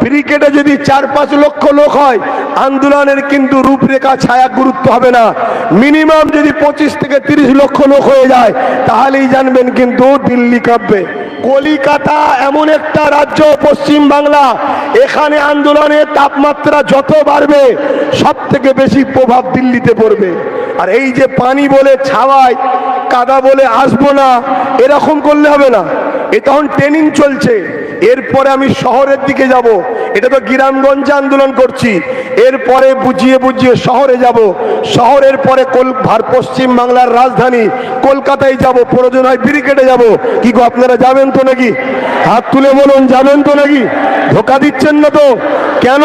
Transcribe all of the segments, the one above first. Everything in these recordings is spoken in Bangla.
ক্রিকেটে যদি চার পাঁচ লক্ষ লোক হয়, আন্দোলনের কিন্তু রূপরেখা, ছায়া গুরুত্ব হবে না। মিনিমাম যদি পঁচিশ থেকে তিরিশ লক্ষ লোক হয়ে যায়, তাহলেই জানবেন কিন্তু দিল্লি কাঁপবে। কলিকাতা এমন একটা রাজ্য, পশ্চিম বাংলা, এখানে আন্দোলনের তাপমাত্রা যত বাড়বে সব থেকে বেশি প্রভাব দিল্লিতে পড়বে। আর এই যে পানি বলে ছাওয়ায়, কাদা বলে আসব না, এরকম করলে হবে না। এ তখন ট্রেনিং চলছে। এরপরে আমি শহরের দিকে যাব। এটা তো গ্রামগঞ্জে আন্দোলন করছি। এরপরে বুঝিয়ে বুঝিয়ে শহরে যাব। শহরের পরে কল, ভার পশ্চিম বাংলার রাজধানী কলকাতায় যাব। প্রয়োজন হয় ব্রিগেডে যাব। কি গো, আপনারা যাবেন তো নাকি? হাত তুলে বলুন, যাবেন তো নাকি? ধোকা দিচ্ছেন না তো? কেন?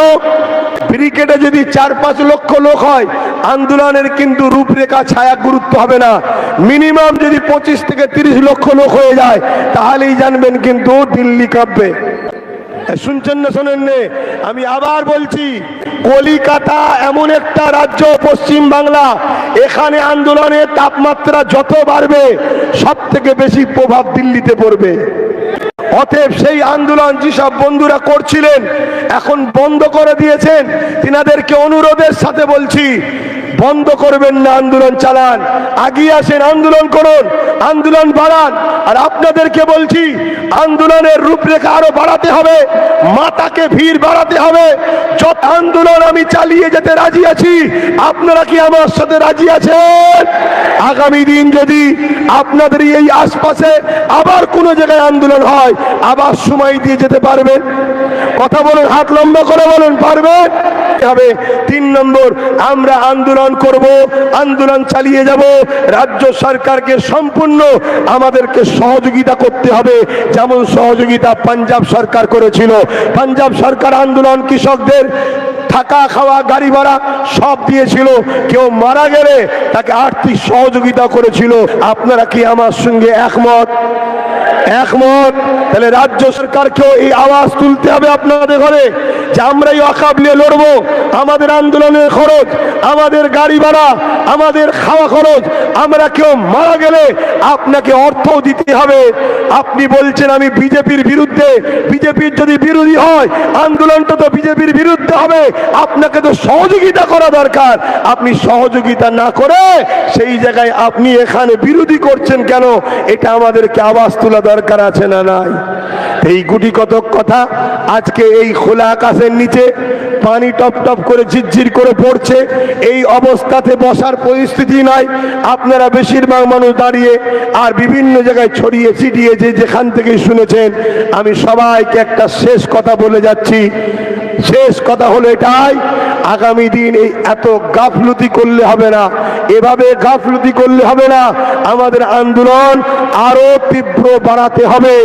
ক্রিকেটে যদি চার পাঁচ লক্ষ লোক হয়, আন্দোলনের কিন্তু রূপরেখা, ছায়া গুরুত্ব হবে না। মিনিমাম যদি পঁচিশ থেকে তিরিশ লক্ষ লোক হয়ে যায়, তাহলেই জানবেন কিন্তু দিল্লি কাঁপবে। শুনছেন না শোনেন নে? আমি আবার বলছি, কলিকাতা এমন একটা রাজ্য, পশ্চিম বাংলা, এখানে আন্দোলনের তাপমাত্রা যত বাড়বে সব থেকে বেশি প্রভাব দিল্লিতে পড়বে। অতএব সেই আন্দোলন যেসব বন্ধুরা করছিলেন, এখন বন্ধ করে দিয়েছেন। তিনাদেরকে অনুরোধের সাথে বলছি, বন্ধ করবেন না আন্দোলন চালান, আগিয়ে আসেন, আন্দোলন করুন, আন্দোলন বাড়ান। আর আপনাদেরকে বলছি, আন্দোলনের রূপরেখা আরও বাড়াতে হবে, মাতাকে ভিড় বাড়াতে হবে। যত আন্দোলন আমি চালিয়ে যেতে রাজি আছি, আপনারা কি আমার সাথে রাজি আছেন? আগামী দিন যদি আপনাদের এই আশপাশে আবার কোনো জায়গায় আন্দোলন হয় আবার সময় দিয়ে যেতে পারবে। কথা বলুন, হাত লম্বা করে বলুন, পারবে? হবে? তিন নম্বর, আমরা আন্দোলন করব, আন্দোলন চালিয়ে যাব। রাজ্য সরকারকে সম্পূর্ণ আমাদেরকে সহযোগিতা করতে হবে। যেমন সহযোগিতা পাঞ্জাব সরকার করেছিল। পাঞ্জাব সরকার আন্দোলন কৃষকদের থাকা, খাওয়া, গাড়ি ভাড়া সব দিয়েছিল। কেউ মারা গেলে তাকে আর্থিক সহযোগিতা করেছিল। আপনারা কি আমার সঙ্গে একমত? একমত? তাহলে রাজ্য সরকারকেও এই আওয়াজ তুলতে হবে আপনাদের ঘরে যে আমরাই অকাব নিয়ে লড়বো। আমাদের আন্দোলনের খরচ, আমাদের গাড়ি ভাড়া, আমাদের খাওয়া খরচ, আমরা কেউ মারা গেলে আপনাকে অর্থ দিতে হবে। আপনি বলছেন আমি বিজেপির বিরুদ্ধে, বিজেপির যদি বিরোধী হয়, আন্দোলনটা তো বিজেপির বিরুদ্ধে হবে। আপনাকে তো সহযোগিতা করা দরকার। আপনি সহযোগিতা না করে সেই জায়গায় আপনি এখানে বিরোধী করছেন কেন? এটা আমাদেরকে আওয়াজ তোলা দরকার। আছে না নাই? এই গুটি কতক কথা আজকে এই খোলা আকাশের নিচে পানি টপ টপ করে ঝিরঝির করে পড়ছে। এই অবস্থাতে বসার পরিস্থিতি নাই। আপনারা বেশিরভাগ মানুষ দাঁড়িয়ে আর বিভিন্ন জায়গায় ছড়িয়ে ছিটিয়ে যে যেখান থেকে শুনেছেন, আমি সবাইকে একটা শেষ কথা বলে যাচ্ছি। শেষ কথা হলো এটাই আগামী দিন এই এত গাফলুতি করলে হবে না। এভাবে গাফলুতি করলে হবে না। আমাদের আন্দোলন আরও তীব্র বাড়াতে হবে,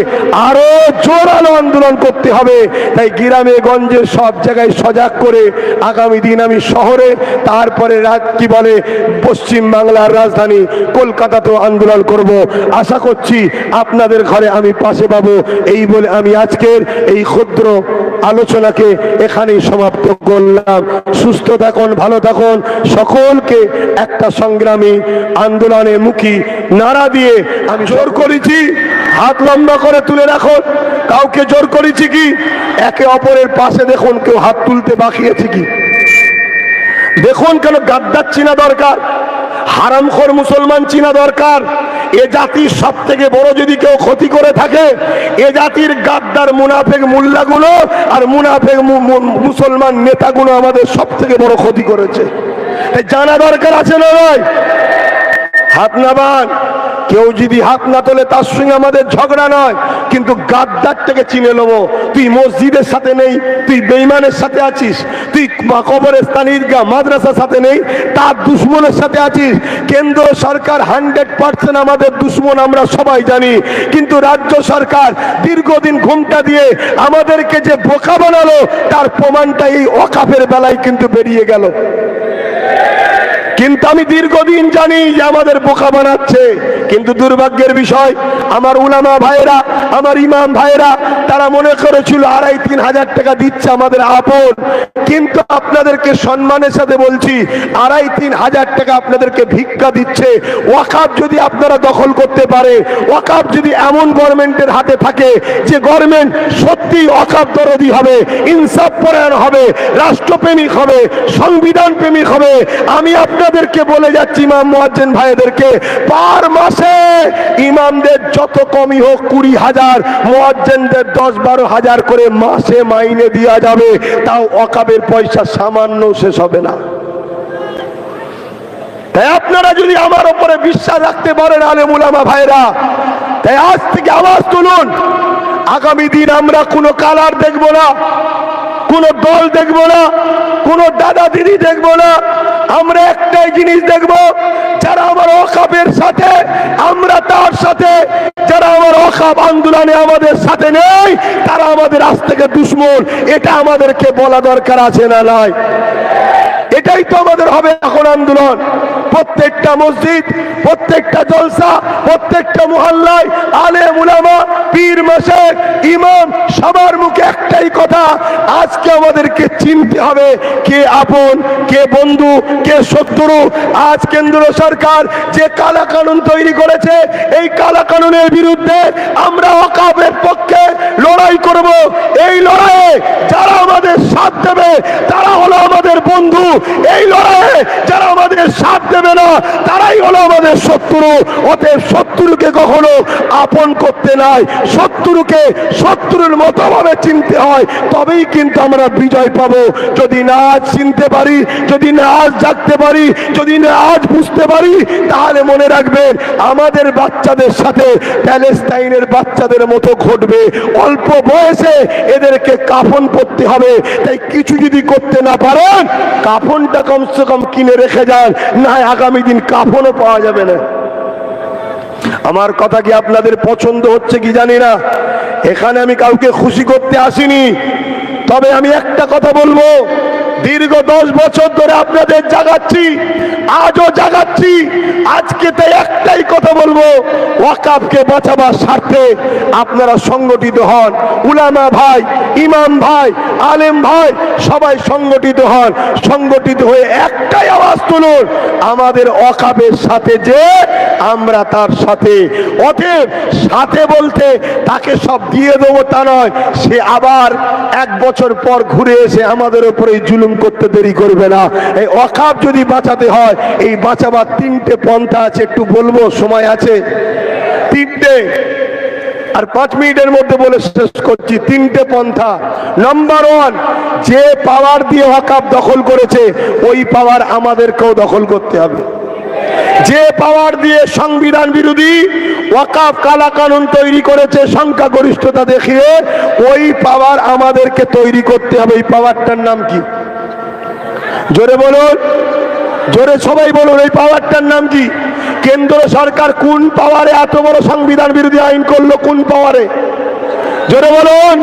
আরও জোরালো আন্দোলন করতে হবে। তাই গ্রামে, গঞ্জে সব জায়গায় সজাগ করে আগামী দিন আমি শহরে, তারপরে রাত কি বলে, পশ্চিম বাংলার রাজধানী কলকাতাতেও আন্দোলন করব। আশা করছি আপনাদের ঘরে আমি পাশে পাবো। এই বলে আমি আজকের এই ক্ষুদ্র আলোচনাকে এখানেই সমাপ্ত করলাম। সুস্থ থাকুন, ভালো থাকুন। সকলকে একটা সংগ্রামী আন্দোলনে মুখী নাড়া দিয়ে আমি জোর করেছি, হাত লম্বা করে তুলে রাখুন। কাউকে জোর করেছি কি? একে অপরের পাশে দেখুন কেউ হাত তুলতে বাকিয়েছে কি? দেখুন কেন গাদ্দার না দরকার। হারামখোর মুসলমান চিনা দরকার। এ জাতির সব থেকে বড় যদি কেউ ক্ষতি করে থাকে, এ জাতির গাদ্দার মুনাফেক মোল্লাগুলো আর মুনাফেক মুসলমান নেতাগুলো আমাদের সব থেকে বড় ক্ষতি করেছে। জানা দরকার আছে না নয় হাত নামান কেউ যদি হাত না তোলে, তার সঙ্গে আমাদের ঝগড়া নয়। কিন্তু গাদ্দারটাকে চিনে নেব, তুই মসজিদের সাথে নেই, তুই বেইমানের সাথে আছিস, তুই কবরস্থান ঈদগাহ মাদ্রাসার সাথে নেই, তার দুশ্মনের সাথে আছিস। কেন্দ্র সরকার হান্ড্রেড পার্সেন্ট আমাদের দুশ্মন, আমরা সবাই জানি। কিন্তু রাজ্য সরকার দীর্ঘদিন ঘুমটা দিয়ে আমাদেরকে যে বোকা বানালো, তার প্রমাণটা এই অকাফের বেলায় কিন্তু বেরিয়ে গেল। কিন্তু আমি দীর্ঘদিন জানি যে আমাদের বোকা বানাচ্ছে। কিন্তু দুর্ভাগ্যের বিষয়, আমার উলামা ভাইয়েরা, আমার ইমাম ভাইয়েরা, তারা মনে করেছিল, আড়াই, তিন হাজার টাকা দিচ্ছে আমাদের আপন। কিন্তু আপনাদেরকে সম্মানের সাথে বলছি, আড়াই, তিন হাজার টাকা আপনাদেরকে ভিক্ষা দিচ্ছে। ওয়াকাব যদি আপনারা দখল করতে পারে, ওয়াকাব যদি এমন গভর্নমেন্টের হাতে থাকে যে গভর্নমেন্ট সত্যি ওয়াকাব দরদি হবে, ইনসাফ পরায়ণ হবে, রাষ্ট্রপ্রেমিক হবে সংবিধান প্রেমিক হবে, আমি আপনাদেরকে বলে যাচ্ছি, ইমাম মুয়াজ্জিন ভাইদেরকে, পার মাসে ইমামদের যত কমই হোক কুড়ি হাজার, মুয়াজ্জিনদের দশ বারো হাজার করে মাসে মাইনে দেওয়া যাবে, তাও অকাবের পয়সা সামান্য শেষ হবে না। তাই আপনারা যদি আমার উপরে বিশ্বাস রাখতে পারেন আলেমুলামা ভাইরা, তাই আজ থেকে আওয়াজ তুলুন। আগামী দিন আমরা কোনো কালার দেখব না। কোন দল দেখব না, কোন দাদা দিদি দেখব না, আমরা একটাই জিনিস দেখব, যারা আমার অকাপের সাথে, আমরা তার সাথে, যারা আমার অকাপ আন্দোলনে আমাদের সাথে নেই, তারা আমাদের আজ থেকে দুশ্মন। এটা আমাদেরকে বলা দরকার আছে না নয় এটাই তো আমাদের হবে এখন আন্দোলন। প্রত্যেকটা মসজিদ, প্রত্যেকটা জলসা, প্রত্যেকটা মহল্লায় আলে মুলামা পীর মাসেক ইমাম, সবার মুখে একটাই কথা, আজকে আমাদেরকে চিনতে হবে কে আপন, কে বন্ধু, কে শত্রু। আজ কেন্দ্র সরকার যে কালা কানুন তৈরি করেছে, এই কালা কানুনের বিরুদ্ধে আমরা অকাবের পক্ষে লড়াই করব। এই লড়াইয়ে যারা আমাদের সাথ দেবে, তারা হলো আমাদের বন্ধু। এই লড়াইয়ে যারা আমাদের সাথ দেবে না, তারাই হলো আমাদের শত্রু। অতএব শত্রুকে কখনো আপন করতে নাই। শত্রুকে শত্রুর মতো ভাবে চিনতে হয়, তবেই কিন্তু আমরা বিজয় পাবো। যদি না আজ চিনতে পারি, যদি না আজ জাগতে পারি, যদি না আজ বুঝতে পারি, তাহলে মনে রাখবেন আমাদের বাচ্চাদের সাথে প্যালেস্তাইনের বাচ্চাদের মতো ঘটবে। অল্প বয়সে এদেরকে কাফন পরতে হবে। তাই কিছু যদি করতে না পারেন, কাফনটা কমসে কম কিনে রেখে যান, না আগামী দিন কাফনও পাওয়া যাবে না। আমার কথা কি আপনাদের পছন্দ হচ্ছে কি জানি না? এখানে আমি কাউকে খুশি করতে আসিনি। তবে আমি একটা কথা বলব দীর্ঘ দশ বছর ধরে আপনাদের জাগাচ্ছি, আজও জাগাচ্ছি। আজকে তাই একটাই কথা বলব ওয়াকাবকে বাঁচাবার স্বার্থে আপনারা সংগঠিত হন। উলামা ভাই, ইমাম ভাই, আলেম ভাই, সবাই সংগঠিত হন। সংগঠিত হয়ে একটাই আওয়াজ তুলুন, আমাদের অকাবের সাথে যে আমরা তার সাথে। অতএব সাথে বলতে তাকে সব দিয়ে দেবো তা নয়, সে আবার এক বছর পর ঘুরে এসে আমাদের উপরে জুলুম করতে দেরি করবে না। এই অকাব যদি বাঁচাতে হয়, এই বাঁচাবার তিনটে পন্থা আছে, একটু বলব, সময় আছে? তিনটে। আর পাঁচ মিনিটের মধ্যে বলে শেষ করছি, তিনটে পন্থা। নাম্বার ওয়ান যে পাওয়ার দিয়ে হকাপ দখল করেছে, ওই পাওয়ার আমাদেরকেও দখল করতে হবে। যে পাওয়ার দিয়ে সংবিধান বিরোধী ওয়াকাফ কালা কানুন তৈরি করেছে, সংখ্যাগরিষ্ঠতা দেখিয়ে, ওই পাওয়ার আমাদেরকে তৈরি করতে হবে। এই পাওয়ারটার নাম কি? জোরে বলুন। জোরে সবাই বলুন, এই পাওয়ারটার নাম কি? কেন্দ্র সরকার কোন পাওয়ারে এত বড় সংবিধান বিরোধী আইন করল, কোন পাওয়ারে জোরে বলুন।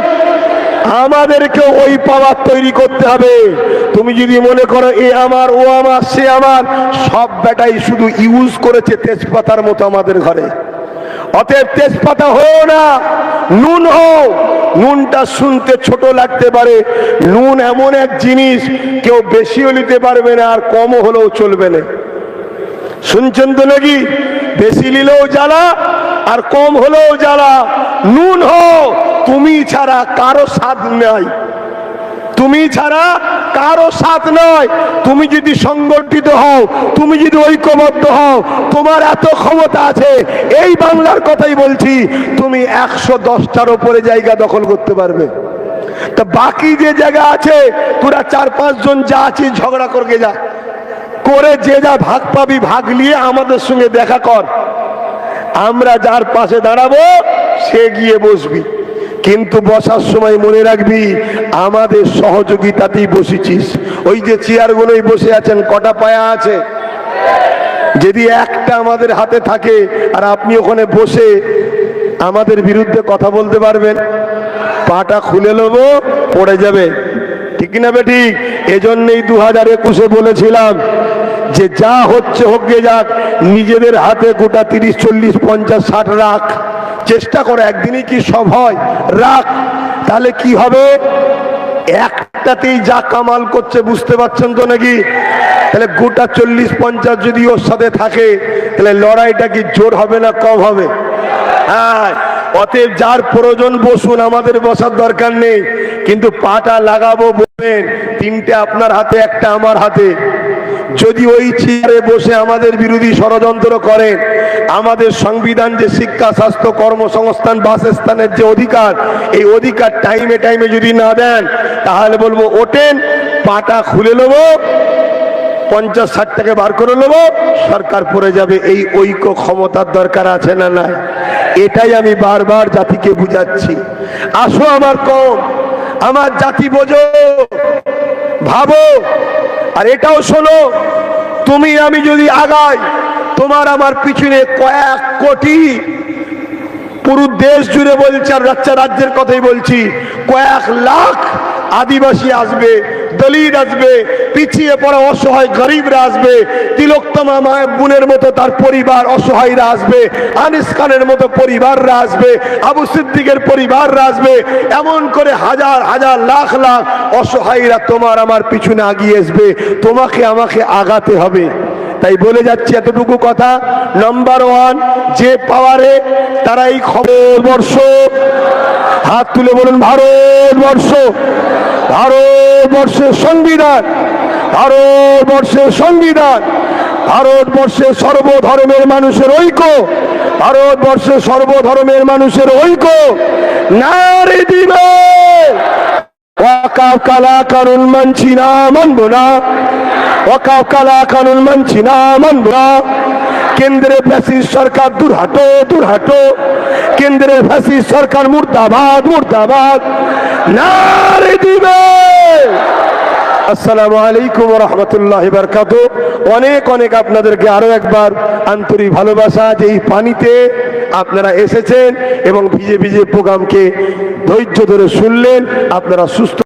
আমাদেরকে ওই পাওয়ার তৈরি করতে হবে। তুমি যদি মনে করো, এ আমার, ও আমার, সে আমার, সব বেটাই শুধু ইউজ করেছে তেজপাতার মতো আমাদের ঘরে। অতএব তেজপাতা হও না, নুন হও। নুনটা শুনতে ছোট লাগতে পারে। নুন এমন এক জিনিস, কেউ বেশিও নিতে পারবে না আর কমও হলেও চলবে না। শুনছেন তো নাকি? বেশি নিলেও জ্বালা আর কম হলেও জ্বালা। নুন হও, তুমি ছাড়া কারও স্বাদ নাই। তুমি ছাড়া কারও সাথ নয় তুমি যদি সংগঠিত হও, তুমি যদি ঐক্যবদ্ধ হও, তোমার এত ক্ষমতা আছে। এই বাংলার কথাই বলছি, তুমি একশো দশটার ওপরে জায়গা দখল করতে পারবে। তা বাকি যে জায়গা আছে, তোরা চার পাঁচজন যা আছিস ঝগড়া করকে যা। করে যে যা ভাগ পাবি, ভাগ নিয়ে আমাদের সঙ্গে দেখা কর। আমরা যার পাশে দাঁড়াবো, সে গিয়ে বসবি। কিন্তু বসার সময় মনে রাখবি, আমাদের সহযোগিতাতেই বসেছিস। ওই যে চেয়ারগুলোই বসে আছেন, কটা পায়া আছে? যদি একটা আমাদের হাতে থাকে, আর আপনি ওখানে বসে আমাদের বিরুদ্ধে কথা বলতে পারবেন, পাটা খুলে নেব, পড়ে যাবে। ঠিক না বে ঠিক? এজন্যই দু হাজার একুশে বলেছিলাম যে যা হচ্ছে হোক যাক, নিজেদের হাতে গোটা তিরিশ, চল্লিশ, পঞ্চাশ, ষাট রাখ। চেষ্টা করো, একদিনই কি সব হয়? রাখ। তাহলে কি হবে? একটাতেই যা কামাল করছে, বুঝতে পারছেন তো নাকি? তাহলে গোটা চল্লিশ পঞ্চাশ যদি ওর সাথে থাকে, তাহলে লড়াইটা কি জোর হবে না কম হবে? হ্যাঁ অতএব যার প্রয়োজন বসুন, আমাদের বসার দরকার নেই। কিন্তু পাটা লাগাবো বলবেন তিনটে আপনার হাতে, একটা আমার হাতে। যদি ওই চেয়ারে বসে আমাদের বিরোধী ষড়যন্ত্র করেন আমাদের সংবিধান যে শিক্ষা, স্বাস্থ্য, কর্মসংস্থান, বাসস্থানের যে অধিকার, এই অধিকার টাইমে টাইমে যদি না দেন, তাহলে বলব ওঠেন, পাটা খুলে নেব, পঞ্চাশ ষাট টাকা বার করে নেব, সরকার পড়ে যাবে। এই ঐক্য ক্ষমতার দরকার আছে না নাই? এটাই আমি বারবার জাতিকে বুঝাচ্ছি। আসো আমার কম, আমার জাতি বোঝো, ভাবো আর এটাও শোনো, তুমি আমি যদি আগাই, তোমার আমার পিছনে কয়েক কোটি পুরো দেশ জুড়ে বলছি, আর রাজ্য রাজ্যের কথাই বলছি, কয়েক লাখ আদিবাসী আসবে। দলিত আসবে, পিছিয়ে পড়া অসহায় গরিবরা আসবে, তিলোত্তমা মায়ের বোনের মতো তার পরিবার অসহায়রা আসবে, আনিস খানের মতো পরিবাররা আসবে, আবু সিদ্দিকের পরিবাররা আসবে, এমন করে হাজার হাজার, লাখ লাখ অসহায়রা তোমার আমার পিছনে আগিয়ে আসবে, তোমাকে আমাকে আগাতে হবে। তাই বলে যাচ্ছি এতটুকু কথা। নাম্বার ওয়ান যে পাওয়ারে তারা এই খবর বর্ষ, হাত তুলে বলুন, ভারতবর্ষ ভারতবর্ষের সংবিধান। ভারতবর্ষের সংবিধান। ভারতবর্ষের সর্বধর্মের মানুষের ঐক্য। ভারতবর্ষের সর্বধর্মের মানুষের ঐক্য। নারী দিবে ওয়াকাফ কালা কানুন মানছি না, মানবো না। ওয়াকাফ কালা কানুন মানছি না, মানবো না। কেন্দ্রে ফ্যাসিস সরকার দূর হাটো দূর হাটো কেন্দ্রের ফ্যাসিস সরকার মুর্দাবাদ মুর্দাবাদ। নারে দিবে আসসালামু আলাইকুম রহমতুল্লাহ বারকাত অনেক অনেক আপনাদেরকে আরও একবার আন্তরিক ভালোবাসা যে এই পানিতে আপনারা এসেছেন এবং ভিজে ভিজে প্রোগ্রামকে ধৈর্য ধরে শুনলেন, আপনারা সুস্থ